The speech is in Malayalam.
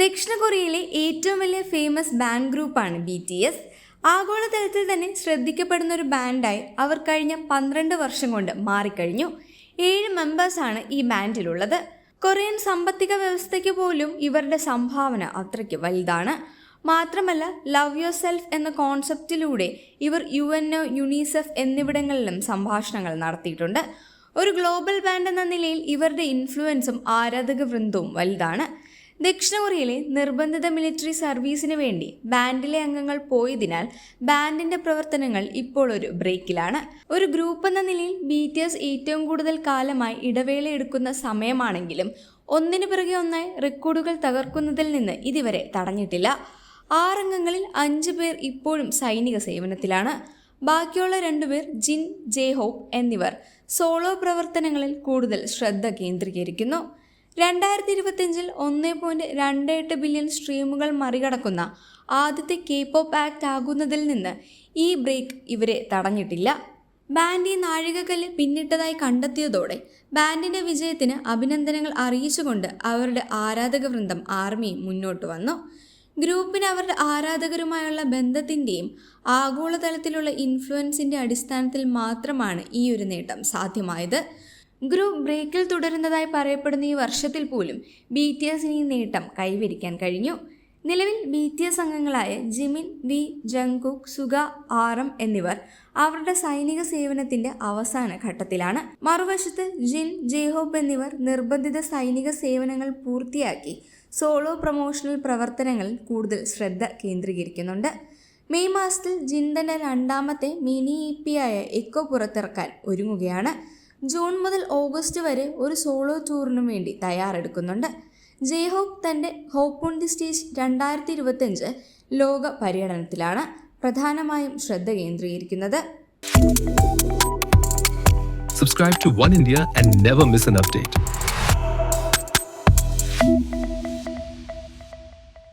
ദക്ഷിണ കൊറിയയിലെ ഏറ്റവും വലിയ ഫേമസ് ബാൻഡ് ഗ്രൂപ്പാണ് ബി ടി എസ് ആഗോളതലത്തിൽ തന്നെ ശ്രദ്ധിക്കപ്പെടുന്ന ഒരു ബാൻഡായി അവർ കഴിഞ്ഞ പന്ത്രണ്ട് വർഷം കൊണ്ട് മാറിക്കഴിഞ്ഞു. ഏഴ് മെമ്പേഴ്സാണ് ഈ ബാൻഡിലുള്ളത് കൊറിയൻ സാമ്പത്തിക വ്യവസ്ഥയ്ക്ക് പോലും ഇവരുടെ സംഭാവന അത്രയ്ക്ക് വലുതാണ്. മാത്രമല്ല ലവ് യുവർ സെൽഫ് എന്ന കോൺസെപ്റ്റിലൂടെ ഇവർ യു എൻ ഒ യുനിസെഫ് എന്നിവിടങ്ങളിലും സംഭാഷണങ്ങൾ നടത്തിയിട്ടുണ്ട്. ഒരു ഗ്ലോബൽ ബാൻഡ് എന്ന നിലയിൽ ഇവരുടെ ഇൻഫ്ലുവൻസും ആരാധക വൃന്ദവും വലുതാണ്. ദക്ഷിണ കൊറിയയിലെ നിർബന്ധിത മിലിറ്ററി സർവീസിന് വേണ്ടി ബാൻഡിലെ അംഗങ്ങൾ പോയതിനാൽ ബാൻഡിന്റെ പ്രവർത്തനങ്ങൾ ഇപ്പോൾ ഒരു ബ്രേക്കിലാണ്. ഒരു ഗ്രൂപ്പ് എന്ന നിലയിൽ ബി ഏറ്റവും കൂടുതൽ കാലമായി ഇടവേള എടുക്കുന്ന സമയമാണെങ്കിലും ഒന്നിനു പിറകെ ഒന്നായി റെക്കോർഡുകൾ തകർക്കുന്നതിൽ നിന്ന് ഇതുവരെ തടഞ്ഞിട്ടില്ല. ആറംഗങ്ങളിൽ അഞ്ചു പേർ ഇപ്പോഴും സൈനിക സേവനത്തിലാണ്. ബാക്കിയുള്ള രണ്ടുപേർ ജിൻ ജേഹോപ്പ് എന്നിവർ സോളോ പ്രവർത്തനങ്ങളിൽ കൂടുതൽ ശ്രദ്ധ കേന്ദ്രീകരിക്കുന്നു. രണ്ടായിരത്തി ഇരുപത്തിയഞ്ചിൽ ഒന്ന് പോയിന്റ് രണ്ട് എട്ട് ബില്യൺ സ്ട്രീമുകൾ മറികടക്കുന്ന ആദ്യത്തെ കെ പോപ്പ് ആക്ട് ആകുന്നതിൽ നിന്ന് ഈ ബ്രേക്ക് ഇവരെ തടഞ്ഞിട്ടില്ല. ബാൻഡി നാഴികക്കല്ല് പിന്നിട്ടതായി കണ്ടെത്തിയതോടെ ബാൻഡിന്റെ വിജയത്തിന് അഭിനന്ദനങ്ങൾ അറിയിച്ചുകൊണ്ട് അവരുടെ ആരാധക വൃന്ദം ആർമിയും മുന്നോട്ട് വന്നു. ഗ്രൂപ്പിന് അവരുടെ ആരാധകരുമായുള്ള ബന്ധത്തിന്റെയും ആഗോളതലത്തിലുള്ള ഇൻഫ്ലുവൻസിന്റെ അടിസ്ഥാനത്തിൽ മാത്രമാണ് ഈ ഒരു നേട്ടം സാധ്യമായത്. ഗ്രൂപ്പ് ബ്രേക്കിൽ തുടരുന്നതായി പറയപ്പെടുന്ന ഈ വർഷത്തിൽ പോലും ബി ടി എസിന് ഈ നേട്ടം കൈവരിക്കാൻ കഴിഞ്ഞു. നിലവിൽ ബി ടി എസ് അംഗങ്ങളായ Jimin V. Jungkook Suga RM എന്നിവർ അവരുടെ സൈനിക സേവനത്തിന്റെ അവസാന ഘട്ടത്തിലാണ്. മറുവശത്ത് ജിൻ ജേഹോബ് എന്നിവർ നിർബന്ധിത സൈനിക സേവനങ്ങൾ പൂർത്തിയാക്കി സോളോ പ്രൊമോഷണൽ പ്രവർത്തനങ്ങളിൽ കൂടുതൽ ശ്രദ്ധ കേന്ദ്രീകരിക്കുന്നുണ്ട്. മെയ് മാസത്തിൽ ജിൻ തന്റെ രണ്ടാമത്തെ മിനി ഇ പി ആയ എക്കോ പുറത്തിറക്കാൻ ഒരുങ്ങുകയാണ്. ജൂൺ മുതൽ ഓഗസ്റ്റ് വരെ ഒരു സോളോ ടൂറിനു വേണ്ടി തയ്യാറെടുക്കുന്നുണ്ട് ജയ്ഹോപ്പ് തന്റെ ഹോപ്പ് ഓൺ ദി സ്റ്റേജ് രണ്ടായിരത്തി ഇരുപത്തഞ്ച് ലോക പര്യടനത്തിലാണ് പ്രധാനമായും ശ്രദ്ധ കേന്ദ്രീകരിക്കുന്നത് Subscribe to One India and never miss an update.